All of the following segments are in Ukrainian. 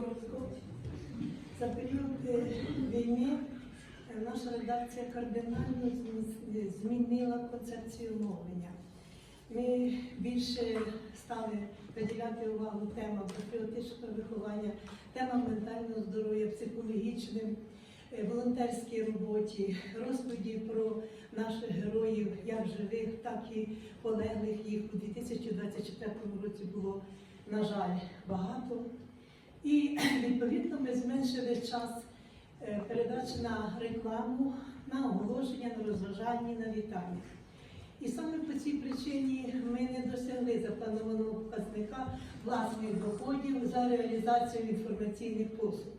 коротко. За період е, війни е, наша редакція кардинально змінила концепцію мовлення. Ми більше стали приділяти увагу темам патріотичного виховання, темам ментального здоров'я, психологічним, е, волонтерській роботі, розповіді про наших героїв, як живих, так і полеглих їх у 2024 році було, на жаль, багато. І відповідно ми зменшили час е, передач на рекламу, на оголошення, на розважання, на вітання. І саме по цій причині ми не досягли запланованого показника власних доходів за реалізацію інформаційних послуг.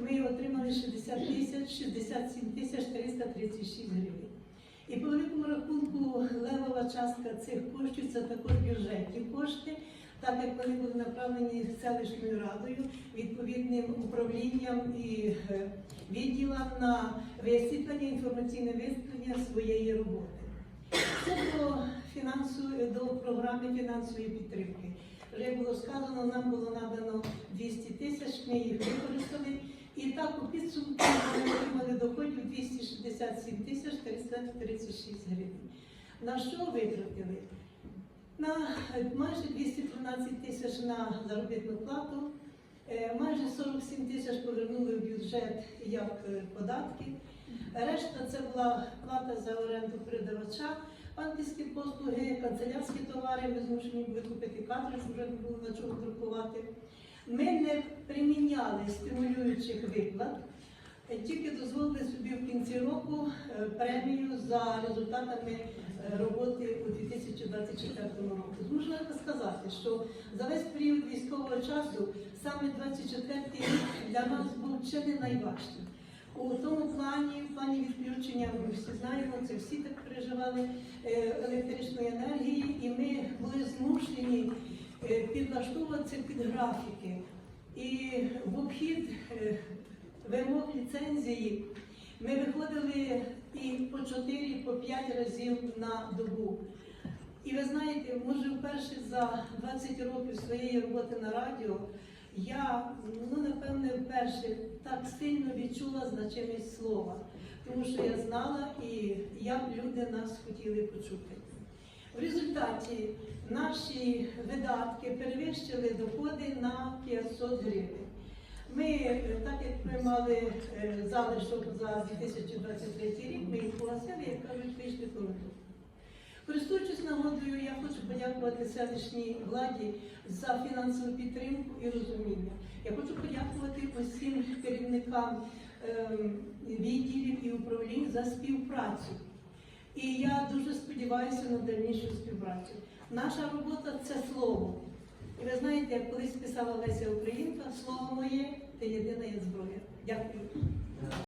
Ми отримали 60 тисяч 67 тисяч 336 гривень. І по великому рахунку левова частка цих коштів це також бюджетні кошти, так як вони були направлені селищною радою, відповідним управлінням і е, відділам на висвітлення, інформаційне висвітлення своєї роботи. Це до фінансової до програми фінансової підтримки. Вже було сказано, нам було надано 200 тисяч, ми їх використали. І так у підсумку ми отримали доходів 267 тисяч 336 гривень. На що витратили? На майже 213 тисяч на заробітну плату, е, майже 47 тисяч повернули в бюджет як е, податки. Решта це була плата за оренду передавача, банківські послуги, канцелярські товари, ми змушені були купити кадри, вже не було на чому друкувати. Ми не приміняли стимулюючих виплат, тільки дозволили собі в кінці року е, премію за результатами е, роботи у 2024 році. Змушена сказати, що за весь період військового часу саме 24 рік для нас був чи не найважчим. У тому плані, в плані відключення, ми всі знаємо, це всі так переживали е, електричної енергії, і ми були змушені е, підлаштовуватися під графіки. І в обхід е, ліцензії ми виходили і по 4, по 5 разів на добу. І ви знаєте, може вперше за 20 років своєї роботи на радіо я, ну напевне, вперше так сильно відчула значимість слова, тому що я знала і як люди нас хотіли почути. В результаті наші видатки перевищили доходи на 500 гривень. Ми, е, так як приймали е, залишок за 2023 рік, ми їх погасили, як кажуть, вийшли коротко. Користуючись нагодою, я хочу подякувати селищній владі за фінансову підтримку і розуміння. Я хочу подякувати усім керівникам ем, відділів і управлінь за співпрацю. І я дуже сподіваюся на дальнішу співпрацю. Наша робота це слово. І ви знаєте, як колись писала Леся Українка, слово моє це єдина є зброя. Дякую.